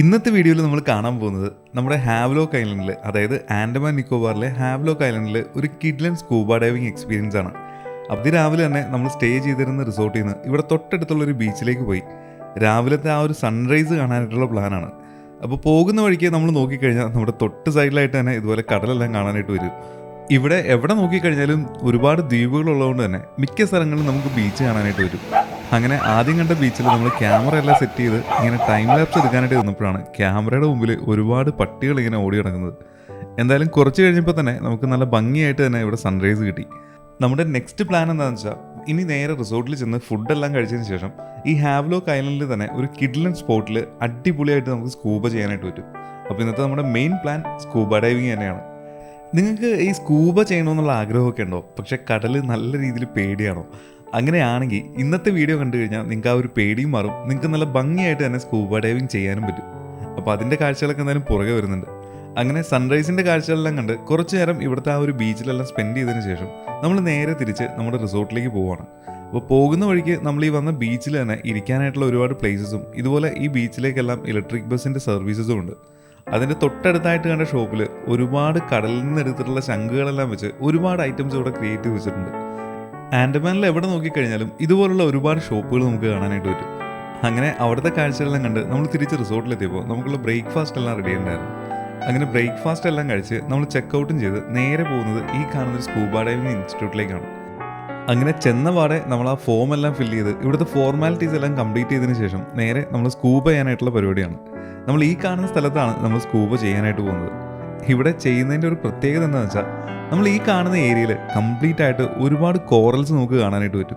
ഇന്നത്തെ വീഡിയോയിൽ നമ്മൾ കാണാൻ പോകുന്നത് നമ്മുടെ ഹാവ്ലോക്ക് ഐലൻഡിൽ അതായത് ആൻഡമാൻ നിക്കോബാറിലെ ഹാവ്ലോക്ക് ഐലൻഡിൽ ഒരു കിഡ്ലൻ സ്കൂബ ഡൈവിംഗ് എക്സ്പീരിയൻസ് ആണ്. അതിരാവിലെ തന്നെ നമ്മൾ സ്റ്റേ ചെയ്തിരുന്ന റിസോർട്ടിൽ നിന്ന് ഇവിടെ തൊട്ടടുത്തുള്ള ഒരു ബീച്ചിലേക്ക് പോയി. രാവിലത്തെ ആ ഒരു സൺറൈസ് കാണാനായിട്ടുള്ള പ്ലാനാണ് അപ്പോൾ പോകുന്ന വഴിക്ക് നമ്മൾ നോക്കിക്കഴിഞ്ഞാൽ നമ്മുടെ തൊട്ട് സൈഡിലായിട്ട് തന്നെ ഇതുപോലെ കടലെല്ലാം കാണാനായിട്ട് വരും. ഇവിടെ എവിടെ നോക്കിക്കഴിഞ്ഞാലും ഒരുപാട് ദ്വീപുകളുള്ളതുകൊണ്ട് തന്നെ മിക്ക സ്ഥലങ്ങളിലും നമുക്ക് ബീച്ച് കാണാനായിട്ട് വരും അങ്ങനെ ആദ്യം കണ്ട ബീച്ചിൽ നമ്മൾ ക്യാമറ എല്ലാം സെറ്റ് ചെയ്ത് ഇങ്ങനെ ടൈം ലാപ്സ് എടുക്കാനായിട്ട് വന്നപ്പോഴാണ് ക്യാമറയുടെ മുമ്പിൽ ഒരുപാട് പട്ടികൾ ഇങ്ങനെ ഓടി നടക്കുന്നത്. എന്തായാലും കുറച്ച് കഴിഞ്ഞപ്പോൾ തന്നെ നമുക്ക് നല്ല ഭംഗിയായിട്ട് തന്നെ ഇവിടെ സൺറൈസ് കിട്ടി. നമ്മുടെ നെക്സ്റ്റ് പ്ലാൻ എന്താണെന്ന് വെച്ചാൽ ഇനി നേരെ റിസോർട്ടിൽ ചെന്ന് ഫുഡെല്ലാം കഴിച്ചതിന് ശേഷം ഈ ഹാവ്ലോക്ക് ഐലൻഡിൽ തന്നെ ഒരു കിഡ്ലൻ സ്പോട്ടിൽ അടിപൊളിയായിട്ട് നമുക്ക് സ്കൂബ ചെയ്യാനായിട്ട് പറ്റും. അപ്പോൾ ഇന്നത്തെ നമ്മുടെ മെയിൻ പ്ലാൻ സ്കൂബ ഡൈവിങ് തന്നെയാണ്. നിങ്ങൾക്ക് ഈ സ്കൂബ ചെയ്യണമെന്നുള്ള ആഗ്രഹമൊക്കെ ഉണ്ടോ? പക്ഷേ കടൽ നല്ല രീതിയിൽ പേടിയാണോ? അങ്ങനെയാണെങ്കിൽ ഇന്നത്തെ വീഡിയോ കണ്ടു കഴിഞ്ഞാൽ നിങ്ങൾക്ക് ആ ഒരു പേടിയും മാറും. നിങ്ങൾക്ക് നല്ല ഭംഗിയായിട്ട് തന്നെ സ്കൂബ ഡൈവിങ് ചെയ്യാനും പറ്റും. അപ്പോൾ അതിന്റെ കാഴ്ചകളൊക്കെ എന്തായാലും പുറകെ വരുന്നുണ്ട്. അങ്ങനെ സൺറൈസിന്റെ കാഴ്ചകളെല്ലാം കണ്ട് കുറച്ച് നേരം ഇവിടുത്തെ ആ ഒരു ബീച്ചിലെല്ലാം സ്പെൻഡ് ചെയ്തതിന് ശേഷം നമ്മൾ നേരെ തിരിച്ച് നമ്മുടെ റിസോർട്ടിലേക്ക് പോവുകയാണ് അപ്പോൾ പോകുന്ന വഴിക്ക് നമ്മൾ ഈ വന്ന ബീച്ചിൽ തന്നെ ഇരിക്കാനായിട്ടുള്ള ഒരുപാട് പ്ലേസസും ഇതുപോലെ ഈ ബീച്ചിലേക്കെല്ലാം ഇലക്ട്രിക് ബസ്സിന്റെ സർവീസസും ഉണ്ട്. അതിന്റെ തൊട്ടടുത്തായിട്ട് കണ്ട ഷോപ്പിൽ ഒരുപാട് കടലിൽ നിന്ന് എടുത്തിട്ടുള്ള ശംഖുകളെല്ലാം വെച്ച് ഒരുപാട് ഐറ്റംസ് ഇവിടെ ക്രിയേറ്റ് ചെയ്ത് വെച്ചിട്ടുണ്ട്. ആൻഡമാനിൽ എവിടെ നോക്കിക്കഴിഞ്ഞാലും ഇതുപോലുള്ള ഒരുപാട് ഷോപ്പുകൾ നമുക്ക് കാണാനായിട്ട് പറ്റും. അങ്ങനെ അവിടുത്തെ കാഴ്ചകളെല്ലാം കണ്ട് നമ്മൾ തിരിച്ച് റിസോർട്ടിലെത്തിയപ്പോൾ നമുക്കുള്ള ബ്രേക്ക്ഫാസ്റ്റ് എല്ലാം റെഡി ഉണ്ടായിരുന്നു. അങ്ങനെ ബ്രേക്ക്ഫാസ്റ്റ് എല്ലാം കഴിച്ച് നമ്മൾ ചെക്ക്ഔട്ടും ചെയ്ത് നേരെ പോകുന്നത് ഈ കാണുന്ന സ്കൂബ ഡൈവിംഗ് ഇൻസ്റ്റിറ്റ്യൂട്ടിലേക്കാണ് അങ്ങനെ ചെന്ന പാടെ നമ്മൾ ആ ഫോം എല്ലാം ഫില്ല് ചെയ്ത് ഇവിടുത്തെ ഫോർമാലിറ്റീസ് എല്ലാം കംപ്ലീറ്റ് ചെയ്തതിന് ശേഷം നേരെ നമ്മൾ സ്കൂബ ചെയ്യാനായിട്ടുള്ള പരിപാടിയാണ്. നമ്മൾ ഈ കാണുന്ന സ്ഥലത്താണ് നമ്മൾ സ്കൂബ ചെയ്യാനായിട്ട് പോകുന്നത്. ഇവിടെ ചെയ്യുന്നതിന്റെ ഒരു പ്രത്യേകത എന്താണെന്ന് വെച്ചാൽ നമ്മൾ ഈ കാണുന്ന ഏരിയയിൽ കംപ്ലീറ്റ് ആയിട്ട് ഒരുപാട് കോറൽസ് നമുക്ക് കാണാനായിട്ട് പറ്റും.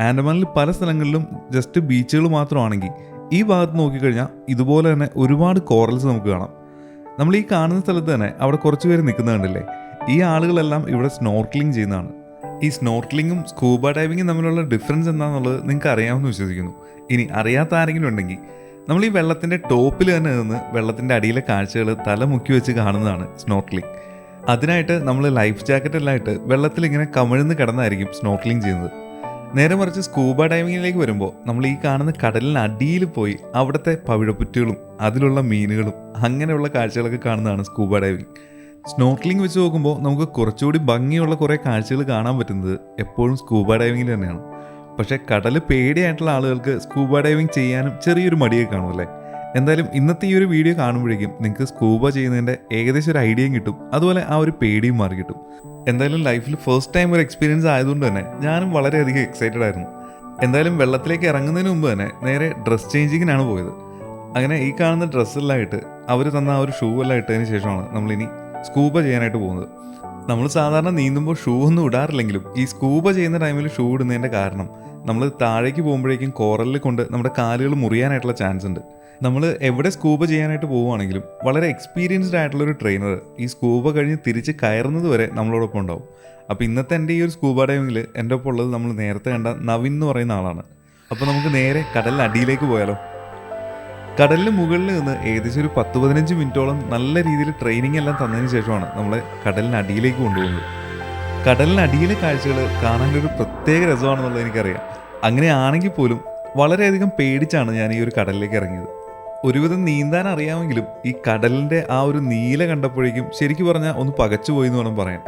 ആൻഡമാനിൽ പല സ്ഥലങ്ങളിലും ജസ്റ്റ് ബീച്ചുകൾ മാത്രമാണെങ്കിൽ ഈ ഭാഗത്ത് നോക്കിക്കഴിഞ്ഞാൽ ഇതുപോലെ തന്നെ ഒരുപാട് കോറൽസ് നമുക്ക് കാണാം. നമ്മൾ ഈ കാണുന്ന സ്ഥലത്ത് തന്നെ അവിടെ കുറച്ച് പേര് നിൽക്കുന്നത് കണ്ടില്ലേ? ഈ ആളുകളെല്ലാം ഇവിടെ സ്നോർക്കിളിംഗ് ചെയ്യുന്നതാണ്. ഈ സ്നോർക്ലിങ്ങും സ്കൂബ ഡൈവിങ്ങും തമ്മിലുള്ള ഡിഫറൻസ് എന്താണെന്നുള്ളത് നിങ്ങൾക്ക് അറിയാമെന്ന് വിശ്വസിക്കുന്നു. ഇനി അറിയാത്ത ആരെങ്കിലും ഉണ്ടെങ്കിൽ നമ്മൾ ഈ വെള്ളത്തിന്റെ ടോപ്പിൽ തന്നെ നിന്ന് വെള്ളത്തിന്റെ അടിയിലെ കാഴ്ചകൾ തല മുക്കി വെച്ച് കാണുന്നതാണ് സ്നോർക്കലിംഗ് അതിനായിട്ട് നമ്മൾ ലൈഫ് ജാക്കറ്റ് എല്ലാം വെള്ളത്തിൽ ഇങ്ങനെ കമിഴ്ന്ന് കിടന്നായിരിക്കും സ്നോർക്കലിംഗ് ചെയ്യുന്നത്. നേരെ മറിച്ച് സ്കൂബ ഡൈവിങ്ങിലേക്ക് വരുമ്പോൾ നമ്മൾ ഈ കാണുന്ന കടലിന് അടിയിൽ പോയി അവിടുത്തെ പവിഴപ്പുറ്റുകളും അതിലുള്ള മീനുകളും അങ്ങനെയുള്ള കാഴ്ചകളൊക്കെ കാണുന്നതാണ് സ്കൂബ ഡൈവിങ് സ്നോർക്ലിംഗ് വെച്ച് നോക്കുമ്പോൾ നമുക്ക് കുറച്ചുകൂടി ഭംഗിയുള്ള കുറേ കാഴ്ചകൾ കാണാൻ പറ്റുന്നത് എപ്പോഴും സ്കൂബ ഡൈവിംഗിൽ തന്നെയാണ്. പക്ഷേ കടൽ പേടിയായിട്ടുള്ള ആളുകൾക്ക് സ്കൂബ ഡൈവിംഗ് ചെയ്യാനും ചെറിയൊരു മടിയെ കാണും അല്ലേ? എന്തായാലും ഇന്നത്തെ ഈ ഒരു വീഡിയോ കാണുമ്പോഴേക്കും നിങ്ങൾക്ക് സ്കൂബ ചെയ്യുന്നതിന്റെ ഏകദേശം ഒരു ഐഡിയയും കിട്ടും. അതുപോലെ ആ ഒരു പേടിയും മാറി കിട്ടും. എന്തായാലും ലൈഫിൽ ഫസ്റ്റ് ടൈം ഒരു എക്സ്പീരിയൻസ് ആയതുകൊണ്ട് തന്നെ ഞാനും വളരെയധികം എക്സൈറ്റഡ് ആയിരുന്നു. എന്തായാലും വെള്ളത്തിലേക്ക് ഇറങ്ങുന്നതിന് മുമ്പ് തന്നെ നേരെ ഡ്രസ് ചേഞ്ചിങ്ങിനാണ് പോയത്. അങ്ങനെ ഈ കാണുന്ന ഡ്രസ്സെല്ലാം ഇട്ട് അവർ തന്ന ആ ഒരു ഷൂ എല്ലാം ഇട്ടതിന് ശേഷമാണ് നമ്മളിനി സ്കൂബ ചെയ്യാനായിട്ട് പോകുന്നത്. നമ്മൾ സാധാരണ നീന്തുമ്പോൾ ഷൂ ഒന്നും ഇടാറില്ലെങ്കിലും ഈ സ്കൂബ ചെയ്യുന്ന ടൈമിൽ ഷൂ ഇടുന്നതിന്റെ കാരണം നമ്മൾ താഴേക്ക് പോകുമ്പോഴേക്കും കോറലിൽ കൊണ്ട് നമ്മുടെ കാലുകൾ മുറിയാനായിട്ടുള്ള ചാൻസ് ഉണ്ട്. നമ്മൾ എവിടെ സ്കൂബ ചെയ്യാനായിട്ട് പോവുകയാണെങ്കിലും വളരെ എക്സ്പീരിയൻസ്ഡ് ആയിട്ടുള്ള ഒരു ട്രെയിനർ ഈ സ്കൂബ കഴിഞ്ഞ് തിരിച്ച് കയറുന്നത് വരെ നമ്മളോടൊപ്പം ഉണ്ടാവും. അപ്പോൾ ഇന്നത്തെ എന്റെ ഈ ഒരു സ്കൂബ ഡൈവിങ്ങിൽ എന്റെ ഒപ്പം ഉള്ളത് നമ്മൾ നേരത്തെ കണ്ട നവിൻ എന്ന് പറയുന്ന ആളാണ്. അപ്പോൾ നമുക്ക് നേരെ കടലിന് അടിയിലേക്ക് പോയാലോ? കടലിന് മുകളിൽ നിന്ന് ഏകദേശം ഒരു പത്ത് പതിനഞ്ച് മിനിറ്റോളം നല്ല രീതിയിൽ ട്രെയിനിങ് എല്ലാം തന്നതിന് ശേഷമാണ് നമ്മൾ കടലിന് അടിയിലേക്ക് കൊണ്ടുപോകുന്നത്. കടലിന് അടിയിലെ കാഴ്ചകൾ കാണാനൊരു പ്രത്യേക രസമാണെന്നുള്ളത് എനിക്കറിയാം. അങ്ങനെയാണെങ്കിൽ പോലും വളരെയധികം പേടിച്ചാണ് ഞാൻ ഈ ഒരു കടലിലേക്ക് ഇറങ്ങിയത്. ഒരുവിധം നീന്താൻ അറിയാമെങ്കിലും ഈ കടലിന്റെ ആ ഒരു നീല കണ്ടപ്പോഴേക്കും ശരിക്കും പറഞ്ഞാൽ ഒന്ന് പകച്ചുപോയി എന്ന് വേണം പറയാൻ.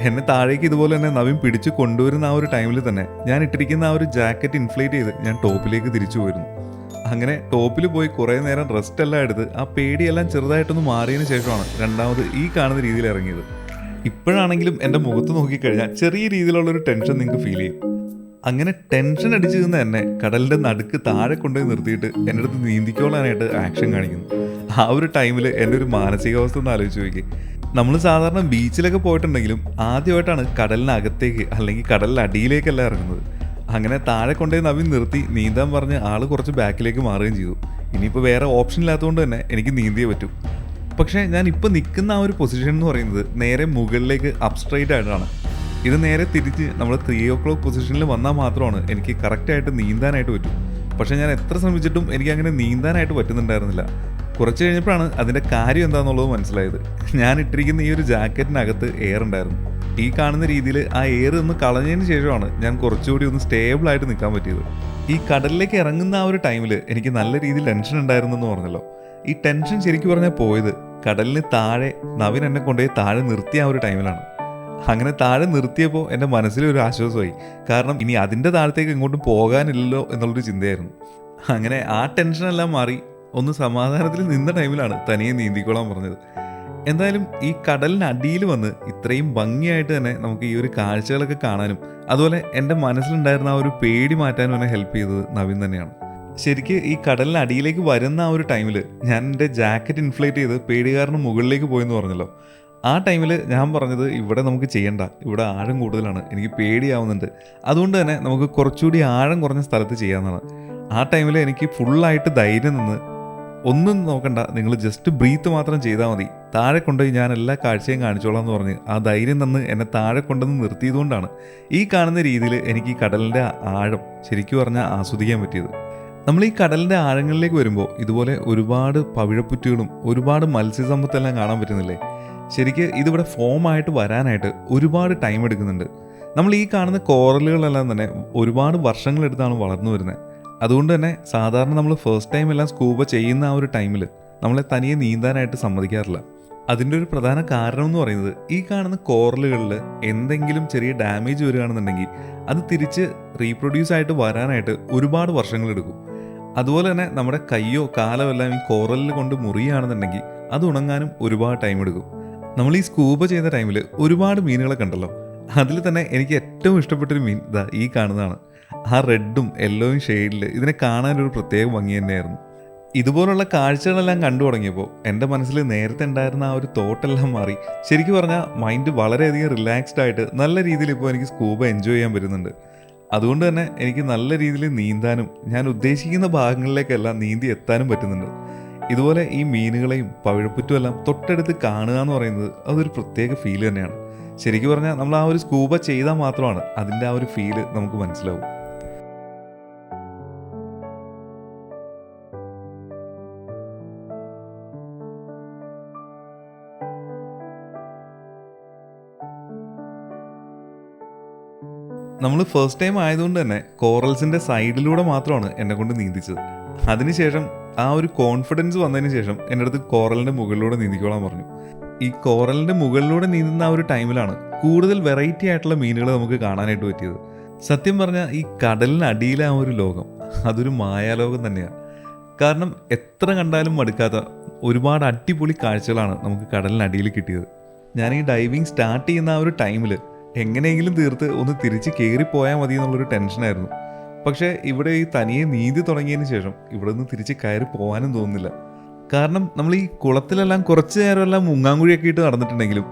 എന്നെ താഴേക്ക് ഇതുപോലെ തന്നെ നവീൻ പിടിച്ച് കൊണ്ടുവരുന്ന ആ ഒരു ടൈമിൽ തന്നെ ഞാൻ ഇട്ടിരിക്കുന്ന ആ ഒരു ജാക്കറ്റ് ഇൻഫ്ലേറ്റ് ചെയ്ത് ഞാൻ ടോപ്പിലേക്ക് തിരിച്ചു പോയിരുന്നു. അങ്ങനെ ടോപ്പിൽ പോയി കുറേ നേരം റെസ്റ്റ് എല്ലാം എടുത്ത് ആ പേടിയെല്ലാം ചെറുതായിട്ടൊന്ന് മാറിയതിന് ശേഷമാണ് രണ്ടാമത് ഈ കാണുന്ന രീതിയിൽ ഇറങ്ങിയത്. ഇപ്പോഴാണെങ്കിലും എന്റെ മുഖത്ത് നോക്കിക്കഴിഞ്ഞാൽ ചെറിയ രീതിയിലുള്ള ഒരു ടെൻഷൻ നിങ്ങൾക്ക് ഫീൽ ചെയ്യും. അങ്ങനെ ടെൻഷൻ അടിച്ചു നിന്ന് തന്നെ കടലിന്റെ നടുക്ക് താഴെ കൊണ്ടുപോയി നിർത്തിയിട്ട് എന്റെ അടുത്ത് നീന്തിക്കോളാനായിട്ട് ആക്ഷൻ കാണിക്കുന്നു. ആ ഒരു ടൈമിൽ എന്റെ ഒരു മാനസികാവസ്ഥ ഒന്ന് ആലോചിച്ച് നോക്കി നമ്മൾ സാധാരണ ബീച്ചിലൊക്കെ പോയിട്ടുണ്ടെങ്കിലും ആദ്യമായിട്ടാണ് കടലിനകത്തേക്ക് അല്ലെങ്കിൽ കടലിനടിയിലേക്കല്ല ഇറങ്ങുന്നത്. അങ്ങനെ താഴെ കൊണ്ടുപോയി നവീൻ നിർത്തി. നീന്താൻ പറഞ്ഞ് ആൾ കുറച്ച് ബാക്കിലേക്ക് മാറുകയും ചെയ്തു. ഇനിയിപ്പോൾ വേറെ ഓപ്ഷൻ ഇല്ലാത്തതുകൊണ്ട് തന്നെ എനിക്ക് നീന്തിയേ പറ്റൂ. പക്ഷേ ഞാൻ ഇപ്പോൾ നിൽക്കുന്ന ആ ഒരു പൊസിഷൻ എന്ന് പറയുന്നത് നേരെ മുകളിലേക്ക് അപ്സ്ട്രൈറ്റ് ആയിട്ടാണ്. ഇത് നേരെ തിരിച്ച് നമ്മൾ ത്രീ ഓ ക്ലോക്ക് പൊസിഷനിൽ വന്നാൽ മാത്രമാണ് എനിക്ക് കറക്റ്റായിട്ട് നീന്താനായിട്ട് പറ്റും. പക്ഷേ ഞാൻ എത്ര ശ്രമിച്ചിട്ടും എനിക്ക് അങ്ങനെ നീന്താനായിട്ട് പറ്റുന്നുണ്ടായിരുന്നില്ല. കുറച്ച് കഴിഞ്ഞപ്പോഴാണ് അതിന്റെ കാര്യം എന്താണെന്നുള്ളത് മനസ്സിലായത്. ഞാൻ ഇട്ടിരിക്കുന്ന ഈ ഒരു ജാക്കറ്റിനകത്ത് എയർ ഉണ്ടായിരുന്നു. ഈ കാണുന്ന രീതിയിൽ ആ എയർ ഒന്ന് കളഞ്ഞതിന് ശേഷമാണ് ഞാൻ കുറച്ചുകൂടി ഒന്ന് സ്റ്റേബിൾ ആയിട്ട് നിൽക്കാൻ പറ്റിയത്. ഈ കടലിലേക്ക് ഇറങ്ങുന്ന ആ ഒരു ടൈമിൽ എനിക്ക് നല്ല രീതിയിൽ ടെൻഷൻ ഉണ്ടായിരുന്നു എന്ന് പറഞ്ഞല്ലോ. ഈ ടെൻഷൻ ശരിക്കും പറഞ്ഞാൽ പോയത് കടലിന് താഴെ നവീൻ എന്നെ കൊണ്ടുപോയി താഴെ നിർത്തിയ ആ ഒരു ടൈമിലാണ് അങ്ങനെ താഴെ നിർത്തിയപ്പോൾ എന്റെ മനസ്സിലൊരു ആശ്വാസമായി. കാരണം ഇനി അതിന്റെ താഴത്തേക്ക് ഇങ്ങോട്ടും പോകാനില്ലല്ലോ എന്നുള്ളൊരു ചിന്തയായിരുന്നു. അങ്ങനെ ആ ടെൻഷനെല്ലാം മാറി ഒന്ന് സമാധാനത്തിൽ നിന്ന ടൈമിലാണ് തനിയെ നീന്തിക്കോളാൻ പറഞ്ഞത്. എന്തായാലും ഈ കടലിനടിയിൽ വന്ന് ഇത്രയും ഭംഗിയായിട്ട് തന്നെ നമുക്ക് ഈ ഒരു കാഴ്ചകളൊക്കെ കാണാനും അതുപോലെ എന്റെ മനസ്സിലുണ്ടായിരുന്ന ആ ഒരു പേടി മാറ്റാനും എന്നെ ഹെൽപ്പ് ചെയ്തത് നവീൻ തന്നെയാണ്. ശരിക്ക് ഈ കടലിനടിയിലേക്ക് വരുന്ന ആ ഒരു ടൈമിൽ ഞാൻ എന്റെ ജാക്കറ്റ് ഇൻഫ്ലേറ്റ് ചെയ്ത് പേടികാരന് മുകളിലേക്ക് പോയെന്ന് പറഞ്ഞല്ലോ. ആ ടൈമിൽ ഞാൻ പറഞ്ഞത് ഇവിടെ നമുക്ക് ചെയ്യണ്ട ഇവിടെ ആഴം കൂടുതലാണ് എനിക്ക് പേടിയാവുന്നുണ്ട്. അതുകൊണ്ട് തന്നെ നമുക്ക് കുറച്ചുകൂടി ആഴം കുറഞ്ഞ സ്ഥലത്ത് ചെയ്യാമെന്നാണ് ആ ടൈമിൽ എനിക്ക് ഫുള്ളായിട്ട് ധൈര്യം നിന്ന് ഒന്നും നോക്കണ്ട. നിങ്ങൾ ജസ്റ്റ് ബ്രീത്ത് മാത്രം ചെയ്താൽ മതി. താഴെ കൊണ്ടുപോയി ഞാൻ എല്ലാ കാഴ്ചയും കാണിച്ചോളാം എന്ന് പറഞ്ഞ് ആ ധൈര്യം തന്ന് എന്നെ താഴെ കൊണ്ടുവന്ന് നിർത്തിയതുകൊണ്ടാണ് ഈ കാണുന്ന രീതിയിൽ എനിക്ക് ഈ കടലിന്റെ ആഴം ശരിക്കും പറഞ്ഞാൽ ആസ്വദിക്കാൻ പറ്റിയത്. നമ്മൾ ഈ കടലിന്റെ ആഴങ്ങളിലേക്ക് വരുമ്പോൾ ഇതുപോലെ ഒരുപാട് പവിഴപ്പുറ്റുകളും ഒരുപാട് മത്സ്യസമ്പത്തെല്ലാം കാണാൻ പറ്റുന്നില്ലേ? ശരിക്ക് ഇതിവിടെ ഫോമായിട്ട് വരാനായിട്ട് ഒരുപാട് ടൈം എടുക്കുന്നുണ്ട്. നമ്മൾ ഈ കാണുന്ന കോറലുകളെല്ലാം തന്നെ ഒരുപാട് വർഷങ്ങളെടുത്താണ് വളർന്നു വരുന്നത്. അതുകൊണ്ട് തന്നെ സാധാരണ നമ്മൾ ഫസ്റ്റ് ടൈം എല്ലാം സ്കൂബ ചെയ്യുന്ന ആ ഒരു ടൈമിൽ നമ്മളെ തനിയെ നീന്താനായിട്ട് സമ്മതിക്കാറില്ല. അതിന്റെ ഒരു പ്രധാന കാരണം എന്ന് പറയുന്നത് ഈ കാണുന്ന കോറലുകളിൽ എന്തെങ്കിലും ചെറിയ ഡാമേജ് വരികയാണെന്നുണ്ടെങ്കിൽ അത് തിരിച്ച് റീപ്രൊഡ്യൂസ് ആയിട്ട് വരാനായിട്ട് ഒരുപാട് വർഷങ്ങളെടുക്കും അതുപോലെ തന്നെ നമ്മുടെ കയ്യോ കാലോ എല്ലാം ഈ കോറലിൽ കൊണ്ട് മുറിയുകയാണെന്നുണ്ടെങ്കിൽ അത് ഉണങ്ങാനും ഒരുപാട് ടൈം എടുക്കും. നമ്മൾ ഈ സ്കൂബ ചെയ്ത ടൈമിൽ ഒരുപാട് മീനുകളെ കണ്ടല്ലോ. അതിൽ തന്നെ എനിക്ക് ഏറ്റവും ഇഷ്ടപ്പെട്ടൊരു മീൻ ഇതാ ഈ കാണുന്നതാണ്. ആ റെഡും യെല്ലോയും ഷെയ്ഡിൽ ഇതിനെ കാണാനൊരു പ്രത്യേക ഭംഗി തന്നെയായിരുന്നു. ഇതുപോലുള്ള കാഴ്ചകളെല്ലാം കണ്ടു തുടങ്ങിയപ്പോൾ എന്റെ മനസ്സിൽ നേരത്തെ ഉണ്ടായിരുന്ന ആ ഒരു തോട്ടെല്ലാം മാറി. ശരിക്കും പറഞ്ഞാൽ മൈൻഡ് വളരെയധികം റിലാക്സ്ഡ് ആയിട്ട് നല്ല രീതിയിൽ ഇപ്പോൾ എനിക്ക് സ്കൂബ എൻജോയ് ചെയ്യാൻ പറ്റുന്നുണ്ട്. അതുകൊണ്ട് തന്നെ എനിക്ക് നല്ല രീതിയിൽ നീന്താനും ഞാൻ ഉദ്ദേശിക്കുന്ന ഭാഗങ്ങളിലേക്കെല്ലാം നീന്തി എത്താനും പറ്റുന്നുണ്ട്. ഇതുപോലെ ഈ മീനുകളെയും പവിഴപ്പുറ്റും എല്ലാം തൊട്ടടുത്ത് കാണുക എന്ന് പറയുന്നത് അതൊരു പ്രത്യേക ഫീൽ തന്നെയാണ്. ശരിക്കും പറഞ്ഞാൽ നമ്മൾ ആ ഒരു സ്കൂബ ചെയ്താൽ മാത്രമാണ് അതിന്റെ ആ ഒരു ഫീൽ നമുക്ക് മനസ്സിലാവും. നമ്മൾ ഫസ്റ്റ് ടൈം ആയതുകൊണ്ട് തന്നെ കോറൽസിന്റെ സൈഡിലൂടെ മാത്രമാണ് എന്നെ കൊണ്ട് നീന്തിച്ചത്. അതിനുശേഷം ആ ഒരു കോൺഫിഡൻസ് വന്നതിന് ശേഷം എന്റെ അടുത്ത് കോറലിന്റെ മുകളിലൂടെ നീന്തിക്കോളാൻ പറഞ്ഞു. ഈ കോറലിന്റെ മുകളിലൂടെ നീന്തുന്ന ആ ഒരു ടൈമിലാണ് കൂടുതൽ വെറൈറ്റി ആയിട്ടുള്ള മീനുകൾ നമുക്ക് കാണാനായിട്ട് പറ്റിയത്. സത്യം പറഞ്ഞാൽ ഈ കടലിനടിയിലെ ആ ഒരു ലോകം അതൊരു മായാലോകം തന്നെയാണ് കാരണം എത്ര കണ്ടാലും മടുക്കാത്ത ഒരുപാട് അടിപൊളി കാഴ്ചകളാണ് നമുക്ക് കടലിനടിയിൽ കിട്ടിയത്. ഞാൻ ഈ ഡൈവിങ് സ്റ്റാർട്ട് ചെയ്യുന്ന ആ ഒരു ടൈമിൽ എങ്ങനെയെങ്കിലും തീർത്ത് ഒന്ന് തിരിച്ച് കയറിപ്പോയാൽ മതി എന്നുള്ളൊരു ടെൻഷനായിരുന്നു പക്ഷേ ഇവിടെ ഈ തനിയെ നീന്തി തുടങ്ങിയതിന് ശേഷം ഇവിടെ നിന്ന് തിരിച്ച് കയറി പോകാനും തോന്നുന്നില്ല. കാരണം നമ്മൾ ഈ കുളത്തിലെല്ലാം കുറച്ച് നേരമെല്ലാം മുങ്ങാങ്കുഴിയൊക്കെ ഇട്ട് നടന്നിട്ടുണ്ടെങ്കിലും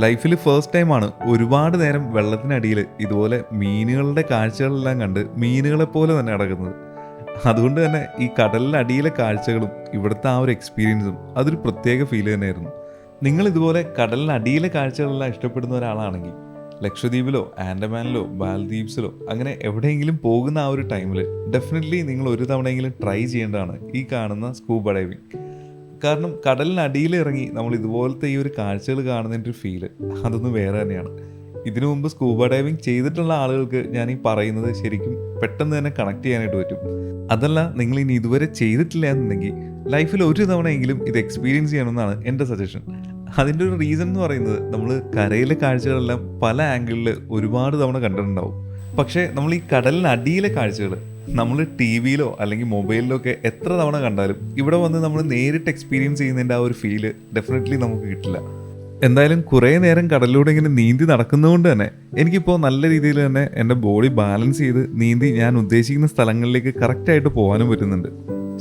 ലൈഫിൽ ഫസ്റ്റ് ടൈമാണ് ഒരുപാട് നേരം വെള്ളത്തിനടിയിൽ ഇതുപോലെ മീനുകളുടെ കാഴ്ചകളെല്ലാം കണ്ട് മീനുകളെ പോലെ തന്നെ നടക്കുന്നത്. അതുകൊണ്ട് തന്നെ ഈ കടലിനടിയിലെ കാഴ്ചകളും ഇവിടുത്തെ ആ ഒരു എക്സ്പീരിയൻസും അതൊരു പ്രത്യേക ഫീൽ തന്നെയായിരുന്നു. നിങ്ങൾ ഇതുപോലെ കടലിനടിയിലെ കാഴ്ചകളെല്ലാം ഇഷ്ടപ്പെടുന്ന ഒരാളാണെങ്കിൽ ലക്ഷദ്വീപിലോ ആൻഡമാനിലോ മാൽദ്വീപ്സിലോ അങ്ങനെ എവിടെയെങ്കിലും പോകുന്ന ആ ഒരു ടൈമിൽ ഡെഫിനറ്റ്ലി നിങ്ങൾ ഒരു തവണയെങ്കിലും ട്രൈ ചെയ്യേണ്ടതാണ് ഈ കാണുന്ന സ്കൂബ ഡൈവിങ് കാരണം കടലിനടിയിൽ ഇറങ്ങി നമ്മൾ ഇതുപോലത്തെ ഈ ഒരു കാഴ്ചകൾ കാണുന്നതിന്റെ ഒരു ഫീൽ അതൊന്നും വേറെ തന്നെയാണ്. ഇതിനു മുമ്പ് സ്കൂബ ഡൈവിങ് ചെയ്തിട്ടുള്ള ആളുകൾക്ക് ഞാൻ ഈ പറയുന്നത് ശരിക്കും പെട്ടെന്ന് തന്നെ കണക്ട് ചെയ്യാനായിട്ട് പറ്റും. അതല്ല നിങ്ങൾ ഇനി ഇതുവരെ ചെയ്തിട്ടില്ല എന്നുണ്ടെങ്കിൽ ലൈഫിൽ ഒരു തവണയെങ്കിലും ഇത് എക്സ്പീരിയൻസ് ചെയ്യണമെന്നാണ് എന്റെ സജഷൻ അതിന്റെ ഒരു റീസൺ എന്ന് പറയുന്നത് നമ്മൾ കരയിലെ കാഴ്ചകളെല്ലാം പല ആംഗിളിൽ ഒരുപാട് തവണ കണ്ടിട്ടുണ്ടാവും. പക്ഷേ നമ്മൾ ഈ കടലിനടിയിലെ കാഴ്ചകൾ നമ്മൾ ടി വിയിലോ അല്ലെങ്കിൽ മൊബൈലിലോ ഒക്കെ എത്ര തവണ കണ്ടാലും ഇവിടെ വന്ന് നമ്മൾ നേരിട്ട് എക്സ്പീരിയൻസ് ചെയ്യുന്നതിന്റെ ആ ഒരു ഫീൽ ഡെഫിനറ്റ്ലി നമുക്ക് കിട്ടില്ല. എന്തായാലും കുറേ നേരം കടലിലൂടെ ഇങ്ങനെ നീന്തി നടക്കുന്നതുകൊണ്ട് തന്നെ എനിക്കിപ്പോൾ നല്ല രീതിയിൽ തന്നെ എന്റെ ബോഡി ബാലൻസ് ചെയ്ത് നീന്തി ഞാൻ ഉദ്ദേശിക്കുന്ന സ്ഥലങ്ങളിലേക്ക് കറക്റ്റായിട്ട് പോകാനും പറ്റുന്നുണ്ട്.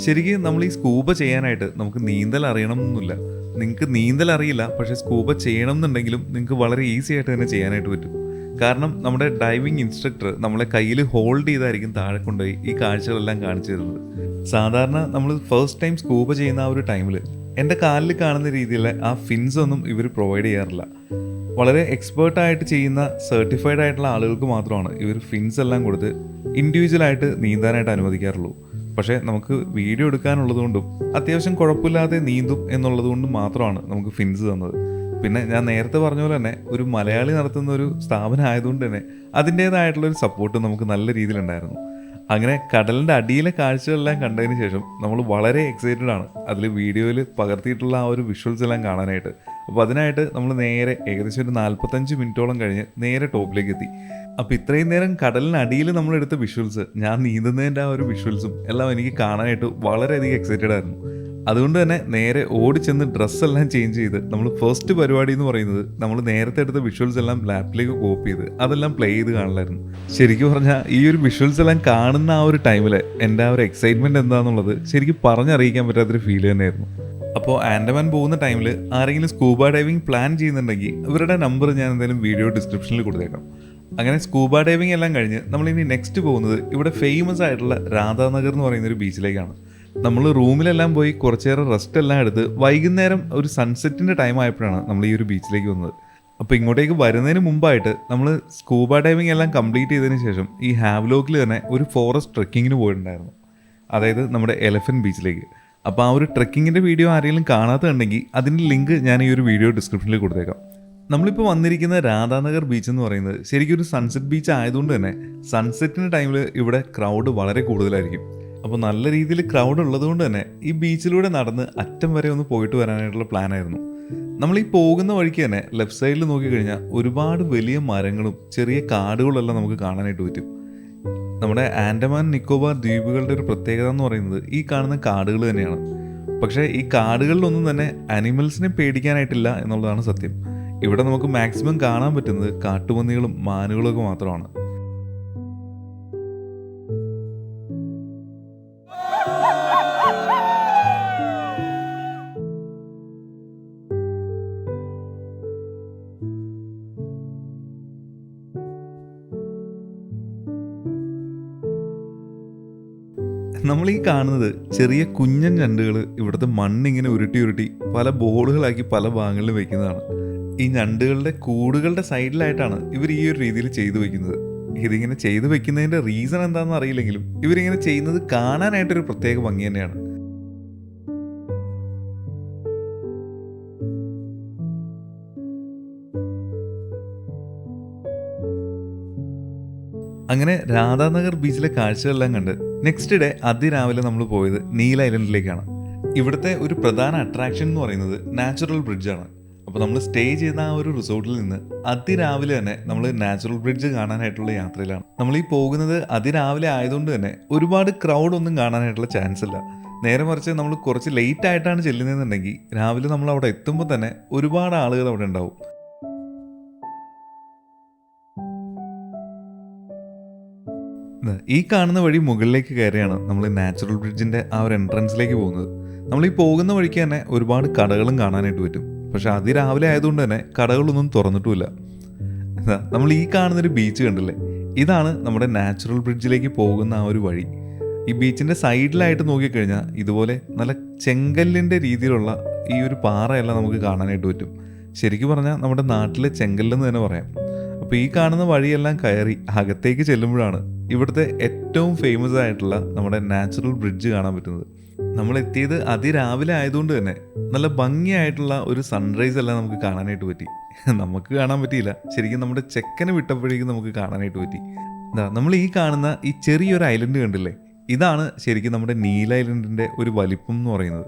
ശരിക്കും നമ്മൾ ഈ സ്കൂബ ചെയ്യാനായിട്ട് നമുക്ക് നീന്തൽ അറിയണമെന്നൊന്നുമില്ല. നിങ്ങൾക്ക് നീന്തൽ അറിയില്ല പക്ഷേ സ്കൂബ ചെയ്യണം എന്നുണ്ടെങ്കിലും നിങ്ങൾക്ക് വളരെ ഈസി ആയിട്ട് തന്നെ ചെയ്യാനായിട്ട് പറ്റും. കാരണം നമ്മുടെ ഡൈവിംഗ് ഇൻസ്ട്രക്ടർ നമ്മളെ കയ്യിൽ ഹോൾഡ് ചെയ്തായിരിക്കും താഴെ കൊണ്ടുപോയി ഈ കാഴ്ചകളെല്ലാം കാണിച്ചു തരുന്നത്. സാധാരണ നമ്മൾ ഫസ്റ്റ് ടൈം സ്കൂബ ചെയ്യുന്ന ആ ഒരു ടൈമിൽ എന്റെ കാലിൽ കാണുന്ന രീതിയിലുള്ള ആ ഫിൻസ് ഒന്നും ഇവർ പ്രൊവൈഡ് ചെയ്യാറില്ല. വളരെ എക്സ്പേർട്ടായിട്ട് ചെയ്യുന്ന സർട്ടിഫൈഡ് ആയിട്ടുള്ള ആളുകൾക്ക് മാത്രമാണ് ഇവർ ഫിൻസ് എല്ലാം കൊടുത്ത് ഇൻഡിവിജ്വലായിട്ട് നീന്താനായിട്ട് അനുവദിക്കാറുള്ളൂ. പക്ഷേ നമുക്ക് വീഡിയോ എടുക്കാനുള്ളതുകൊണ്ടും അത്യാവശ്യം കുഴപ്പമില്ലാതെ നീന്തും എന്നുള്ളതുകൊണ്ടും മാത്രമാണ് നമുക്ക് ഫിൻസ് തന്നത്. പിന്നെ ഞാൻ നേരത്തെ പറഞ്ഞ പോലെ തന്നെ ഒരു മലയാളി നടത്തുന്ന ഒരു സ്ഥാപനം ആയതുകൊണ്ട് തന്നെ അതിന്റേതായിട്ടുള്ള ഒരു സപ്പോർട്ട് നമുക്ക് നല്ല രീതിയിലുണ്ടായിരുന്നു. അങ്ങനെ കടലിന്റെ അടിയിലെ കാഴ്ചകളെല്ലാം കണ്ടതിന് ശേഷം നമ്മൾ വളരെ എക്സൈറ്റഡ് ആണ് അതിൽ വീഡിയോയിൽ പകർത്തിയിട്ടുള്ള ആ ഒരു വിഷ്വൽസ് എല്ലാം കാണാനായിട്ട്. അപ്പോൾ അതിനായിട്ട് നമ്മൾ നേരെ ഏകദേശം ഒരു നാൽപ്പത്തഞ്ച് മിനിറ്റോളം കഴിഞ്ഞ് നേരെ ടോപ്പിലേക്ക് എത്തി. അപ്പോൾ ഇത്രയും നേരം കടലിനടിയിൽ നമ്മളെടുത്ത വിഷ്വൽസ് ഞാൻ നീന്തുന്നതിന്റെ ആ ഒരു വിഷ്വൽസും എല്ലാം എനിക്ക് കാണാനായിട്ട് വളരെയധികം എക്സൈറ്റഡ് ആയിരുന്നു. അതുകൊണ്ട് തന്നെ നേരെ ഓടിച്ചെന്ന് ഡ്രസ്സെല്ലാം ചേഞ്ച് ചെയ്ത് നമ്മൾ ഫസ്റ്റ് പരിപാടി എന്ന് പറയുന്നത് നമ്മൾ നേരത്തെ എടുത്ത വിഷ്വൽസ് എല്ലാം ലാപ്പിലേക്ക് കോപ്പി ചെയ്ത് അതെല്ലാം പ്ലേ ചെയ്ത് കാണലായിരുന്നു. ശരിക്കും പറഞ്ഞാൽ ഈ ഒരു വിഷ്വൽസ് എല്ലാം കാണുന്ന ആ ഒരു ടൈമിൽ എന്റെ ആ ഒരു എക്സൈറ്റ്മെന്റ് എന്താണെന്നുള്ളത് ശരിക്കും പറഞ്ഞറിയിക്കാൻ പറ്റാത്തൊരു ഫീൽ തന്നെയായിരുന്നു. അപ്പോൾ ആൻഡമാൻ പോകുന്ന ടൈമിൽ ആരെങ്കിലും സ്കൂബ ഡൈവിംഗ് പ്ലാൻ ചെയ്യുന്നുണ്ടെങ്കിൽ ഇവരുടെ നമ്പർ ഞാൻ എന്തായാലും വീഡിയോ ഡിസ്ക്രിപ്ഷനിൽ കൊടുത്തേക്കാം. അങ്ങനെ സ്കൂബ ഡൈവിംഗ് എല്ലാം കഴിഞ്ഞ് നമ്മളിനി നെക്സ്റ്റ് പോകുന്നത് ഇവിടെ ഫേമസ് ആയിട്ടുള്ള രാധാനഗർ എന്ന് പറയുന്ന ഒരു ബീച്ചിലേക്കാണ് നമ്മൾ റൂമിലെല്ലാം പോയി കുറച്ചേറെ റെസ്റ്റ് എല്ലാം എടുത്ത് വൈകുന്നേരം ഒരു സൺസെറ്റിന്റെ ടൈം ആയപ്പോഴാണ് നമ്മൾ ഈ ഒരു ബീച്ചിലേക്ക് വന്നത്. അപ്പോൾ ഇങ്ങോട്ടേക്ക് വരുന്നതിന് മുമ്പായിട്ട് നമ്മൾ സ്കൂബ ഡൈവിംഗ് എല്ലാം കംപ്ലീറ്റ് ചെയ്തതിന് ശേഷം ഈ ഹാവ്ലോക്കിൽ തന്നെ ഒരു ഫോറസ്റ്റ് ട്രക്കിങ്ങിന് പോയിട്ടുണ്ടായിരുന്നു. അതായത് നമ്മുടെ എലഫന്റ് ബീച്ചിലേക്ക് അപ്പോൾ ആ ഒരു ട്രെക്കിങ്ങിന്റെ വീഡിയോ ആരെങ്കിലും കാണാത്തതുണ്ടെങ്കിൽ അതിന്റെ ലിങ്ക് ഞാൻ ഈ ഒരു വീഡിയോ ഡിസ്ക്രിപ്ഷനിൽ കൊടുത്തേക്കാം. നമ്മളിപ്പോൾ വന്നിരിക്കുന്ന രാധാനഗർ ബീച്ച് എന്ന് പറയുന്നത് ശരിക്കും ഒരു സൺസെറ്റ് ബീച്ച് ആയതുകൊണ്ട് തന്നെ സൺസെറ്റിന്റെ ടൈമിൽ ഇവിടെ ക്രൗഡ് വളരെ കൂടുതലായിരിക്കും. അപ്പോൾ നല്ല രീതിയിൽ ക്രൗഡ് ഉള്ളതുകൊണ്ട് തന്നെ ഈ ബീച്ചിലൂടെ നടന്ന് അറ്റം വരെ ഒന്ന് പോയിട്ട് വരാനായിട്ടുള്ള പ്ലാനായിരുന്നു നമ്മൾ ഈ പോകുന്ന വഴിക്ക് തന്നെ ലെഫ്റ്റ് സൈഡിൽ നോക്കിക്കഴിഞ്ഞാൽ ഒരുപാട് വലിയ മരങ്ങളും ചെറിയ കാടുകളെല്ലാം നമുക്ക് കാണാനായിട്ട് പറ്റും. നമ്മുടെ ആൻഡമാൻ നിക്കോബാർ ദ്വീപുകളുടെ ഒരു പ്രത്യേകത എന്ന് പറയുന്നത് ഈ കാണുന്ന കാടുകൾ തന്നെയാണ്. പക്ഷേ ഈ കാടുകളിലൊന്നും തന്നെ അനിമൽസിനെ പേടിക്കാനായിട്ടില്ല എന്നുള്ളതാണ് സത്യം. ഇവിടെ നമുക്ക് മാക്സിമം കാണാൻ പറ്റുന്നത് കാട്ടുപന്നികളും മാനുകളും ഒക്കെ മാത്രമാണ്. നമ്മൾ ഈ കാണുന്നത് ചെറിയ കുഞ്ഞൻ ഞണ്ടുകൾ ഇവിടുത്തെ മണ്ണിങ്ങനെ ഉരുട്ടി ഉരുട്ടി പല ബോളുകളാക്കി പല ഭാഗങ്ങളിലും വെക്കുന്നതാണ്. ഈ ഞണ്ടുകളുടെ കൂടുകളുടെ സൈഡിലായിട്ടാണ് ഇവർ ഈ ഒരു രീതിയിൽ ചെയ്തു വെക്കുന്നത്. ഇതിങ്ങനെ ചെയ്തു വെക്കുന്നതിന്റെ റീസൺ എന്താണെന്ന് അറിയില്ലെങ്കിലും ഇവരിങ്ങനെ ചെയ്യുന്നത് കാണാനായിട്ടൊരു പ്രത്യേക ഭംഗി തന്നെയാണ്. അങ്ങനെ രാധാനഗർ ബീച്ചിലെ കാഴ്ചകളെല്ലാം കണ്ട് നെക്സ്റ്റ് ഡേ അതിരാവിലെ നമ്മൾ പോയത് നീൽ ഐലൻഡിലേക്കാണ് ഇവിടുത്തെ ഒരു പ്രധാന അട്രാക്ഷൻ എന്ന് പറയുന്നത് നാച്ചുറൽ ബ്രിഡ്ജാണ് അപ്പോൾ നമ്മൾ സ്റ്റേ ചെയ്ത ആ ഒരു റിസോർട്ടിൽ നിന്ന് അതിരാവിലെ തന്നെ നമ്മൾ നാച്ചുറൽ ബ്രിഡ്ജ് കാണാനായിട്ടുള്ള യാത്രയിലാണ്. നമ്മൾ ഈ പോകുന്നത് അതിരാവിലെ ആയതുകൊണ്ട് തന്നെ ഒരുപാട് ക്രൗഡ് ഒന്നും കാണാനായിട്ടുള്ള ചാൻസ് ഇല്ല. നേരെ മറിച്ച് നമ്മൾ കുറച്ച് ലേറ്റ് ആയിട്ടാണ് ചെല്ലുന്നതെന്നുണ്ടെങ്കിൽ രാവിലെ നമ്മൾ അവിടെ എത്തുമ്പോൾ തന്നെ ഒരുപാട് ആളുകൾ അവിടെ ഉണ്ടാവും. ഈ കാണുന്ന വഴി മുകളിലേക്ക് കയറിയാണ് നമ്മൾ നാച്ചുറൽ ബ്രിഡ്ജിന്റെ ആ ഒരു എൻട്രൻസിലേക്ക് പോകുന്നത്. നമ്മൾ ഈ പോകുന്ന വഴിക്ക് തന്നെ ഒരുപാട് കടകളും കാണാനായിട്ട് പറ്റും. പക്ഷെ അതിരാവിലെ ആയതുകൊണ്ട് തന്നെ കടകളൊന്നും തുറന്നിട്ടുമില്ല. നമ്മൾ ഈ കാണുന്നൊരു ബീച്ച് കണ്ടില്ലേ? ഇതാണ് നമ്മുടെ നാച്ചുറൽ ബ്രിഡ്ജിലേക്ക് പോകുന്ന ആ ഒരു വഴി. ഈ ബീച്ചിന്റെ സൈഡിലായിട്ട് നോക്കിക്കഴിഞ്ഞാൽ ഇതുപോലെ നല്ല ചെങ്കല്ലിന്റെ രീതിയിലുള്ള ഈ ഒരു പാറയെല്ലാം നമുക്ക് കാണാനായിട്ട് പറ്റും. ശരിക്കും പറഞ്ഞാൽ നമ്മുടെ നാട്ടിലെ ചെങ്കല്ലെന്ന് തന്നെ പറയാം. അപ്പോൾ ഈ കാണുന്ന വഴിയെല്ലാം കയറി അകത്തേക്ക് ചെല്ലുമ്പോഴാണ് ഇവിടുത്തെ ഏറ്റവും ഫേമസ് ആയിട്ടുള്ള നമ്മുടെ നാച്ചുറൽ ബ്രിഡ്ജ് കാണാൻ പറ്റുന്നത്. നമ്മൾ എത്തിയത് അതിരാവിലെ ആയതുകൊണ്ട് തന്നെ നല്ല ഭംഗിയായിട്ടുള്ള ഒരു സൺറൈസ് എല്ലാം നമുക്ക് കാണാനായിട്ട് പറ്റി. നമുക്ക് കാണാൻ പറ്റിയില്ല. ശരിക്കും നമ്മുടെ ചെക്കന് വിട്ടപ്പോഴേക്കും നമുക്ക് കാണാനായിട്ട് പറ്റി. നമ്മൾ ഈ കാണുന്ന ഈ ചെറിയൊരു ഐലൻഡ് കണ്ടില്ലേ? ഇതാണ് ശരിക്കും നമ്മുടെ നീല ഐലൻഡിന്റെ ഒരു വലിപ്പം എന്ന് പറയുന്നത്.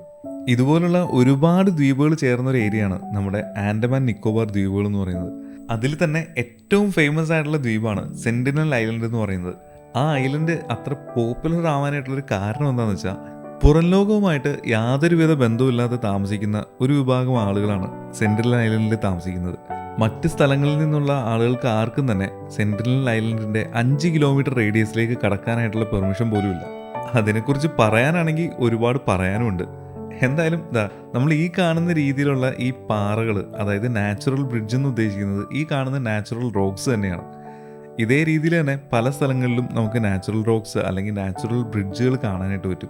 ഇതുപോലുള്ള ഒരുപാട് ദ്വീപുകൾ ചേർന്ന ഒരു ഏരിയയാണ് നമ്മുടെ ആൻഡമാൻ നിക്കോബാർ ദ്വീപുകൾ എന്ന് പറയുന്നത്. അതിൽ തന്നെ ഏറ്റവും ഫേമസ് ആയിട്ടുള്ള ദ്വീപാണ് സെന്റിനൽ ഐലൻഡ് എന്ന് പറയുന്നത്. ആ ഐലൻഡ് അത്ര പോപ്പുലർ ആവാനായിട്ടുള്ളൊരു കാരണം എന്താണെന്ന് വെച്ചാൽ പുറം ലോകവുമായിട്ട് യാതൊരുവിധ ബന്ധവുമില്ലാതെ താമസിക്കുന്ന ഒരു വിഭാഗം ആളുകളാണ് സെൻട്രൽ ഐലൻഡിൽ താമസിക്കുന്നത്. മറ്റ് സ്ഥലങ്ങളിൽ നിന്നുള്ള ആളുകൾക്ക് ആർക്കും തന്നെ സെൻട്രൽ ഐലൻഡിന്റെ അഞ്ച് കിലോമീറ്റർ റേഡിയസിലേക്ക് കടക്കാനായിട്ടുള്ള പെർമിഷൻ പോലുമില്ല. അതിനെക്കുറിച്ച് പറയാനാണെങ്കിൽ ഒരുപാട് പറയാനുമുണ്ട്. എന്തായാലും ഇതാ നമ്മൾ ഈ കാണുന്ന രീതിയിലുള്ള ഈ പാറകൾ അതായത് നാച്ചുറൽ ബ്രിഡ്ജ് എന്ന് ഉദ്ദേശിക്കുന്നത് ഈ കാണുന്ന നാച്ചുറൽ റോക്സ് തന്നെയാണ്. ഇതേ രീതിയിൽ തന്നെ പല സ്ഥലങ്ങളിലും നമുക്ക് നാച്ചുറൽ റോക്സ് അല്ലെങ്കിൽ നാച്ചുറൽ ബ്രിഡ്ജുകൾ കാണാനായിട്ട് പറ്റും.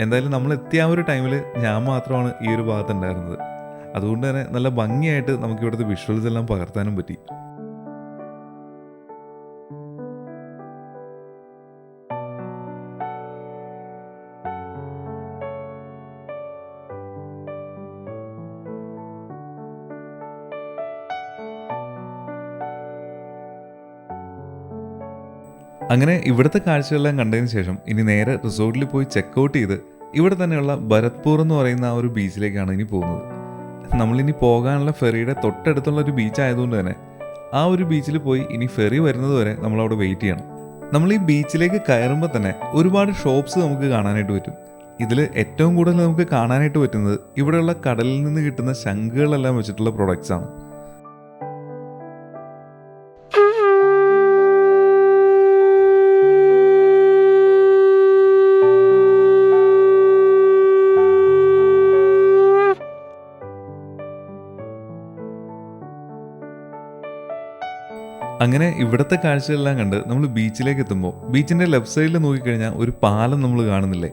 എന്തായാലും നമ്മൾ എത്തിയ ആ ഒരു ടൈമിൽ ഞാൻ മാത്രമാണ് ഈ ഒരു ഭാഗത്ത് ഉണ്ടായിരുന്നത്. അതുകൊണ്ട് തന്നെ നല്ല ഭംഗിയായിട്ട് നമുക്ക് ഇവിടുത്തെ വിഷ്വൽസ് എല്ലാം പകർത്താനും പറ്റി. അങ്ങനെ ഇവിടുത്തെ കാഴ്ചകളെല്ലാം കണ്ടതിന് ശേഷം ഇനി നേരെ റിസോർട്ടിൽ പോയി ചെക്കൗട്ട് ചെയ്ത് ഇവിടെ തന്നെയുള്ള ഭരത്പൂർ എന്ന് പറയുന്ന ആ ഒരു ബീച്ചിലേക്കാണ് ഇനി പോകുന്നത്. നമ്മളിനി പോകാനുള്ള ഫെറിയുടെ തൊട്ടടുത്തുള്ള ഒരു ബീച്ച് ആയതുകൊണ്ട് തന്നെ ആ ഒരു ബീച്ചിൽ പോയി ഇനി ഫെറി വരുന്നത് വരെ നമ്മളവിടെ വെയിറ്റ് ചെയ്യണം. നമ്മൾ ഈ ബീച്ചിലേക്ക് കയറുമ്പോൾ തന്നെ ഒരുപാട് ഷോപ്സ് നമുക്ക് കാണാനായിട്ട് പറ്റും. ഇതിൽ ഏറ്റവും കൂടുതൽ നമുക്ക് കാണാനായിട്ട് പറ്റുന്നത് ഇവിടെയുള്ള കടലിൽ നിന്ന് കിട്ടുന്ന ശംഖുകളെല്ലാം വെച്ചിട്ടുള്ള പ്രൊഡക്ട്സ് ആണ്. അങ്ങനെ ഇവിടുത്തെ കാഴ്ചകളെല്ലാം കണ്ട് നമ്മൾ ബീച്ചിലേക്ക് എത്തുമ്പോൾ ബീച്ചിന്റെ ലെഫ്റ്റ് സൈഡിൽ നോക്കിക്കഴിഞ്ഞാൽ ഒരു പാലം നമ്മൾ കാണുന്നില്ലേ?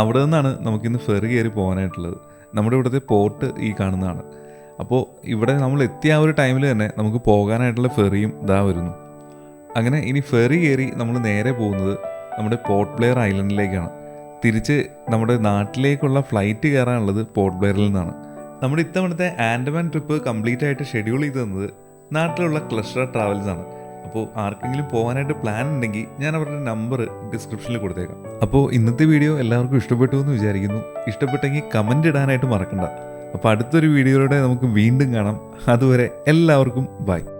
അവിടെ നിന്നാണ് നമുക്കിന്ന് ഫെറി കയറി പോകാനായിട്ടുള്ളത്. നമ്മുടെ ഇവിടുത്തെ പോർട്ട് ഈ കാണുന്നതാണ്. അപ്പോൾ ഇവിടെ നമ്മൾ എത്തിയ ആ ഒരു ടൈമിൽ തന്നെ നമുക്ക് പോകാനായിട്ടുള്ള ഫെറിയും ഇതാ വരുന്നു. അങ്ങനെ ഇനി ഫെറി കയറി നമ്മൾ നേരെ പോകുന്നത് നമ്മുടെ പോർട്ട് ബ്ലെയർ ഐലൻഡിലേക്കാണ് തിരിച്ച് നമ്മുടെ നാട്ടിലേക്കുള്ള ഫ്ലൈറ്റ് കയറാനുള്ളത് പോർട്ട് ബ്ലെയറിൽ നിന്നാണ്. നമ്മുടെ ഇത്തവണത്തെ ആൻഡമാൻ ട്രിപ്പ് കംപ്ലീറ്റ് ആയിട്ട് ഷെഡ്യൂൾ ചെയ്ത് തന്നത് നാട്ടിലുള്ള ക്ലസ്റ്റർ ട്രാവൽസ് ആണ്. അപ്പോൾ ആർക്കെങ്കിലും പോകാനായിട്ട് പ്ലാൻ ഉണ്ടെങ്കിൽ ഞാൻ അവരുടെ നമ്പർ ഡിസ്ക്രിപ്ഷനിൽ കൊടുത്തേക്കാം. അപ്പോൾ ഇന്നത്തെ വീഡിയോ എല്ലാവർക്കും ഇഷ്ടപ്പെട്ടു എന്ന് വിചാരിക്കുന്നു. ഇഷ്ടപ്പെട്ടെങ്കിൽ കമന്റ് ഇടാനായിട്ട് മറക്കണ്ട. അപ്പോൾ അടുത്തൊരു വീഡിയോയിലൂടെ നമുക്ക് വീണ്ടും കാണാം. അതുവരെ എല്ലാവർക്കും ബൈ